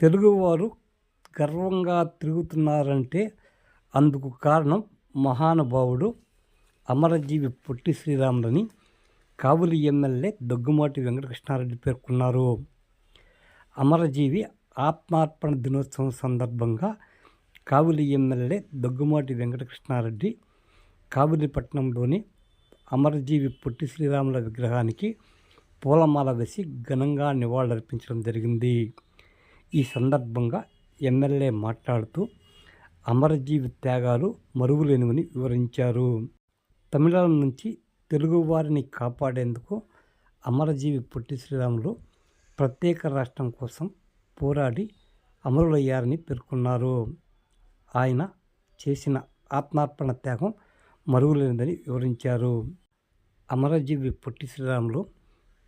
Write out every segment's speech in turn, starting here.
తెలుగువారు గర్వంగా తిరుగుతున్నారంటే అందుకు కారణం మహానుభావుడు అమరజీవి పొట్టి శ్రీరాములని కావులి ఎమ్మెల్యే దగ్గుమాటి వెంకటకృష్ణారెడ్డి పేర్కొన్నారు. అమరజీవి ఆత్మార్పణ దినోత్సవం సందర్భంగా కావులి ఎమ్మెల్యే దగ్గుమాటి వెంకటకృష్ణారెడ్డి కావులిపట్నంలోని అమరజీవి పొట్టి శ్రీరాముల విగ్రహానికి పూలమాల వేసి ఘనంగా నివాళులర్పించడం జరిగింది. ఈ సందర్భంగా ఎమ్మెల్యే మాట్లాడుతూ అమరజీవి త్యాగాలు మరుగులేనివని వివరించారు. తమిళం నుంచి తెలుగువారిని కాపాడేందుకు అమరజీవి పొట్టి శ్రీరాములు ప్రత్యేక రాష్ట్రం కోసం పోరాడి అమరులయ్యారని పేర్కొన్నారు. ఆయన చేసిన ఆత్మార్పణ త్యాగం మరుగులేనిదని వివరించారు. అమరజీవి పొట్టి శ్రీరాములు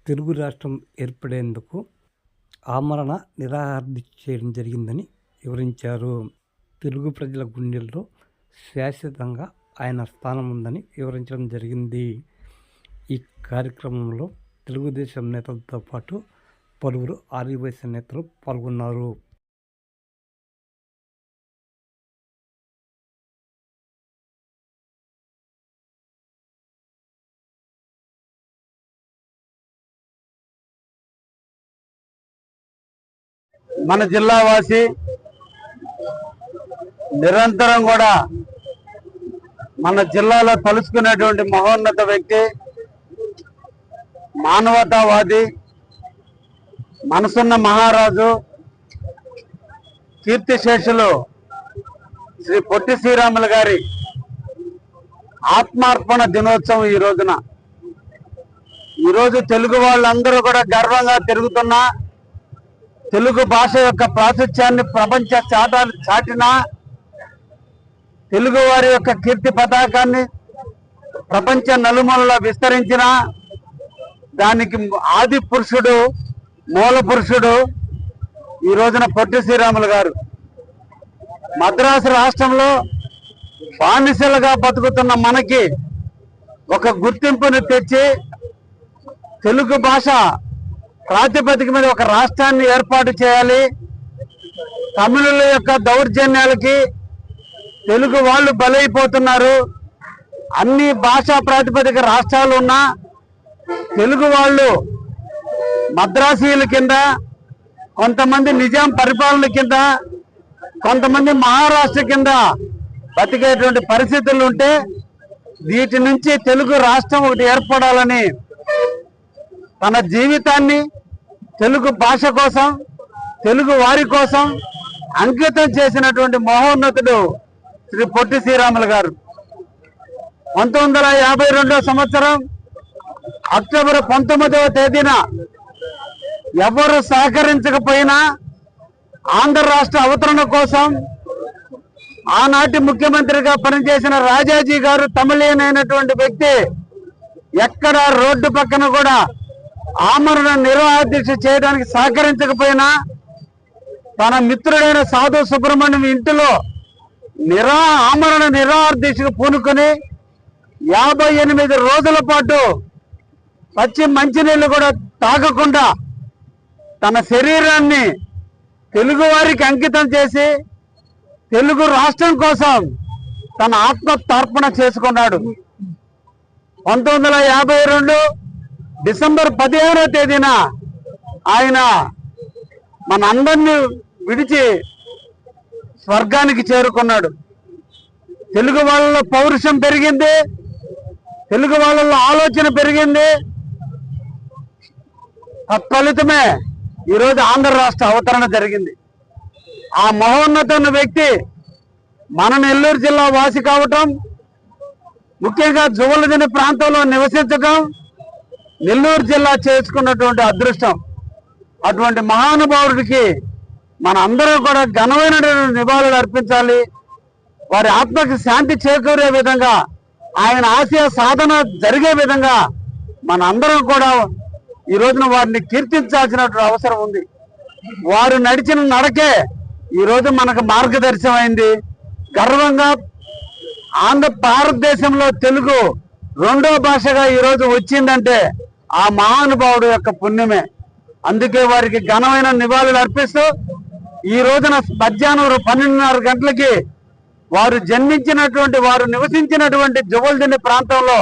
తెలుగు రాష్ట్రం ఏర్పడేందుకు ఆమరణ నిరాహారదీక్ష చేయడం జరిగిందని వివరించారు. తెలుగు ప్రజల గుండెల్లో శాశ్వతంగా ఆయన స్థానం ఉందని వివరించడం జరిగింది. ఈ కార్యక్రమంలో తెలుగుదేశం నేతలతో పాటు పలువురు ఆర్యవైశ్య నేతలు పాల్గొన్నారు. మన జిల్లావాసి నిరంతరం కూడా మన జిల్లాలో తలుచుకునేటువంటి మహోన్నత వ్యక్తి మానవతావాది మనసున్న మహారాజు కీర్తిశేషులు శ్రీ పొట్టి శ్రీరాములు గారి ఆత్మార్పణ దినోత్సవం ఈ రోజున. ఈరోజు తెలుగు వాళ్ళందరూ కూడా గర్వంగా తిరుగుతున్నా తెలుగు భాష యొక్క ప్రాశస్త్యాన్ని ప్రపంచ చాట చాటిన తెలుగు వారి యొక్క కీర్తి పతాకాన్ని ప్రపంచ నలుమూలలో విస్తరించిన దానికి ఆది పురుషుడు మూల పురుషుడు ఈ రోజున పొట్టి శ్రీరాములు గారు. మద్రాసు రాష్ట్రంలో బానిసలుగా బతుకుతున్న మనకి ఒక గుర్తింపుని తెచ్చి తెలుగు భాష ప్రాతిపదిక మీద ఒక రాష్ట్రాన్ని ఏర్పాటు చేయాలి. తమిళుల యొక్క దౌర్జన్యాలకి తెలుగు వాళ్ళు బలైపోతున్నారు. అన్ని భాషా ప్రాతిపదిక రాష్ట్రాలు ఉన్నా తెలుగు వాళ్ళు మద్రాసీల కింద కొంతమంది నిజాం పరిపాలన కింద కొంతమంది మహారాష్ట్ర కింద బతికేటువంటి పరిస్థితులు ఉంటే వీటి నుంచి తెలుగు రాష్ట్రం ఒకటి ఏర్పడాలని తన జీవితాన్ని తెలుగు భాష కోసం తెలుగు వారి కోసం అంకితం చేసినటువంటి మహోన్నతుడు శ్రీ పొట్టి శ్రీరాములు గారు. పంతొమ్మిది యాభై సంవత్సరం అక్టోబర్ పంతొమ్మిదవ తేదీన ఎవరు సహకరించకపోయినా ఆంధ్ర రాష్ట్ర అవతరణ కోసం ఆనాటి ముఖ్యమంత్రిగా పనిచేసిన రాజాజీ గారు తమిళీనైనటువంటి వ్యక్తి ఎక్కడ రోడ్డు పక్కన కూడా ఆమరణ నిర్వహదీక్ష చేయడానికి సహకరించకపోయినా తన మిత్రుడైన సాధు సుబ్రహ్మణ్యం ఇంటిలో నిరా ఆమరణ నిరాహారదీక్షకు పూనుకొని యాభై ఎనిమిది రోజుల పాటు పచ్చి మంచినీళ్ళు కూడా తాగకుండా తన శరీరాన్ని తెలుగు వారికి అంకితం చేసి తెలుగు రాష్ట్రం కోసం తన ఆత్మ తర్పణ చేసుకున్నాడు. పంతొమ్మిది వందల యాభై రెండు డిసెంబర్ పదిహేనో తేదీన ఆయన మన అందరినీ విడిచి స్వర్గానికి చేరుకున్నాడు. తెలుగు వాళ్ళలో పౌరుషం పెరిగింది. తెలుగు వాళ్ళలో ఆలోచన పెరిగింది. తత్ఫలితమే ఈరోజు ఆంధ్ర రాష్ట్ర అవతరణ జరిగింది. ఆ మహోన్నతమైన వ్యక్తి మన నెల్లూరు జిల్లా వాసి కావటం ముఖ్యంగా జువలదిన ప్రాంతంలో నివసించటం నెల్లూరు జిల్లా చేసుకున్నటువంటి అదృష్టం. అటువంటి మహానుభావుడికి మన అందరం కూడా ఘనమైనటువంటి నివాళులు అర్పించాలి. వారి ఆత్మకి శాంతి చేకూరే విధంగా ఆయన ఆశయ సాధన జరిగే విధంగా మన అందరం కూడా ఈ రోజున వారిని కీర్తించాల్సినటువంటి అవసరం ఉంది. వారు నడిచిన నడకే ఈరోజు మనకు మార్గదర్శనం అయింది గర్వంగా ఆంధ్ర భారతదేశంలో తెలుగు రెండో భాషగా ఈ రోజు వచ్చిందంటే ఆ మహానుభావుడు యొక్క పుణ్యమే. అందుకే వారికి ఘనమైన నివాళులు అర్పిస్తూ ఈ రోజున మధ్యాహ్నం పన్నెండున్నర గంటలకి వారు జన్మించినటువంటి వారు నివసించినటువంటి జువల్దిండి ప్రాంతంలో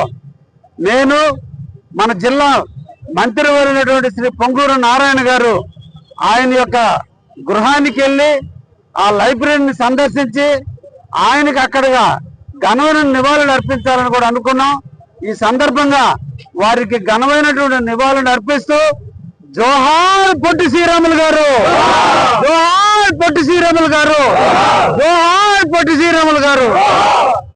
నేను మన జిల్లా మంత్రివరైనటువంటి శ్రీ పొంగూరు నారాయణ గారు ఆయన యొక్క గృహానికి వెళ్ళి ఆ లైబ్రరీని సందర్శించి ఆయనకి అక్కడగా ఘనమైన నివాళులు అర్పించాలని కూడా అనుకున్నాం. ఈ సందర్భంగా వారికి ఘనమైనటువంటి నివాళులు అర్పిస్తూ జోహార్ పొట్టి శ్రీరాములు గారు. జోహార్ పొట్టి శ్రీరాములు గారు. జోహార్ పొట్టి శ్రీరాములు గారు.